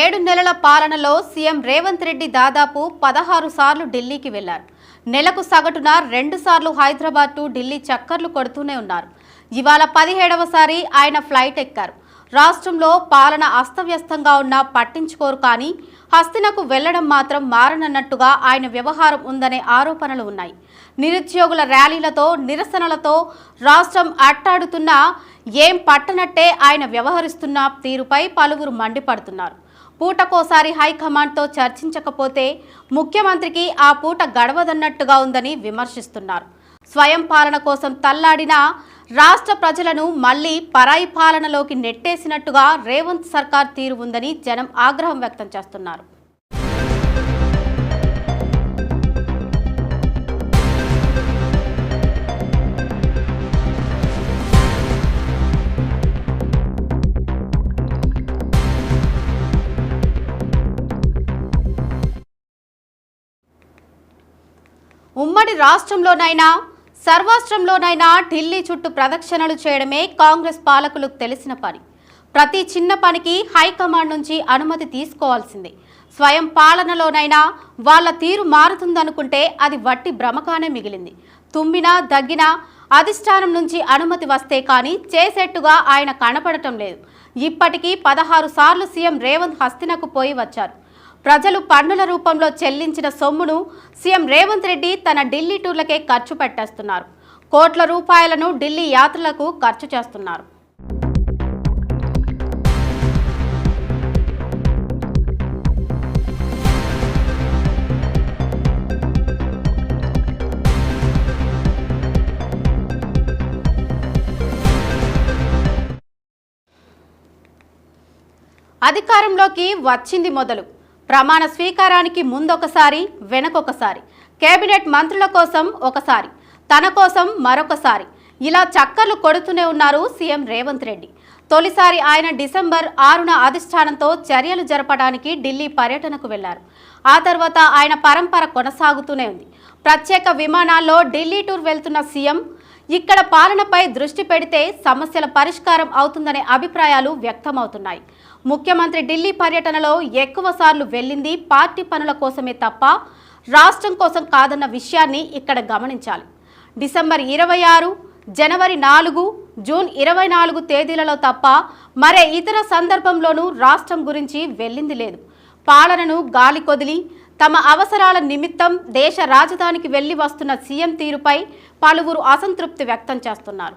ఏడు నెలల పాలనలో సీఎం రేవంత్ రెడ్డి దాదాపు పదహారు సార్లు ఢిల్లీకి వెళ్ళారు. నెలకు సగటున రెండు సార్లు హైదరాబాద్ టు ఢిల్లీ చక్కర్లు కొడుతూనే ఉన్నారు. ఇవాళ పదిహేడవసారి ఆయన ఫ్లైట్ ఎక్కారు. రాష్ట్రంలో పాలన అస్తవ్యస్తంగా ఉన్నా పట్టించుకోరు కానీ హస్తినకు వెళ్ళడం మాత్రం మారనన్నట్టుగా ఆయన వ్యవహారం ఉందనే ఆరోపణలు ఉన్నాయి. నిరుద్యోగుల ర్యాలీలతో నిరసనలతో రాష్ట్రం అట్టాడుతున్నా ఏం పట్టనట్టే ఆయన వ్యవహరిస్తున్న తీరుపై పలువురు మండిపడుతున్నారు. పూటకోసారి హైకమాండ్తో చర్చించకపోతే ముఖ్యమంత్రికి ఆ పూట గడవదన్నట్టుగా ఉందని విమర్శిస్తున్నారు. స్వయం పాలన కోసం తల్లాడిన రాష్ట్ర ప్రజలను మళ్ళీ పరాయి పాలనలోకి నెట్టేసినట్టుగా రేవంత్ సర్కార్ తీరు ఉందని జనం ఆగ్రహం వ్యక్తం చేస్తున్నారు. ఉమ్మడి రాష్ట్రంలోనైనా సర్వాష్ట్రంలోనైనా ఢిల్లీ చుట్టూ ప్రదక్షిణలు చేయడమే కాంగ్రెస్ పాలకులకు తెలిసిన పని. ప్రతి చిన్న పనికి హైకమాండ్ నుంచి అనుమతి తీసుకోవాల్సిందే. స్వయం పాలనలోనైనా వాళ్ళ తీరు మారుతుందనుకుంటే అది వట్టి భ్రమకానే మిగిలింది. తుమ్మినా దగ్గినా అధిష్టానం నుంచి అనుమతి వస్తే కానీ చేసేట్టుగా ఆయన కనపడటం లేదు. ఇప్పటికీ పదహారు సార్లు సీఎం రేవంత్ హస్తినకు పోయి వచ్చారు. ప్రజలు పన్నుల రూపంలో చెల్లించిన సొమ్మును సీఎం రేవంత్ రెడ్డి తన ఢిల్లీ టూర్లకే ఖర్చు పెట్టేస్తున్నారు. కోట్ల రూపాయలను ఢిల్లీ యాత్రలకు ఖర్చు చేస్తున్నారు. అధికారంలోకి వచ్చింది మొదలు. ప్రమాణ స్వీకారానికి ముందొకసారి వెనకొకసారి. కేబినెట్ మంత్రుల కోసం ఒకసారి తన కోసం మరొకసారి. ఇలా చక్కర్లు కొడుతూనే ఉన్నారు సీఎం రేవంత్ రెడ్డి. తొలిసారి ఆయన డిసెంబర్ ఆరున అధిష్టానంతో చర్యలు జరపడానికి ఢిల్లీ పర్యటనకు వెళ్ళారు. ఆ తర్వాత ఆయన పరంపర కొనసాగుతూనే ఉంది. ప్రత్యేక విమానాల్లో ఢిల్లీ టూర్ వెళ్తున్న సీఎం ఇక్కడ పాలనపై దృష్టి పెడితే సమస్యల పరిష్కారం అవుతుందనే అభిప్రాయాలు వ్యక్తమవుతున్నాయి. ముఖ్యమంత్రి ఢిల్లీ పర్యటనలో ఎక్కువ సార్లు వెళ్ళింది పార్టీ పనుల కోసమే తప్ప రాష్ట్రం కోసం కాదన్న విషయాన్ని ఇక్కడ గమనించాలి. డిసెంబర్ ఇరవై ఆరు జనవరి నాలుగు జూన్ ఇరవై నాలుగు తేదీలలో తప్ప మరే ఇతర సందర్భంలోనూ రాష్ట్రం గురించి వెళ్ళింది లేదు. పాలనను గాలి కొదిలి తమ అవసరాల నిమిత్తం దేశ రాజధానికి వెళ్ళి వస్తున్న సీఎం తీరుపై పలువురు అసంతృప్తి వ్యక్తం చేస్తున్నారు.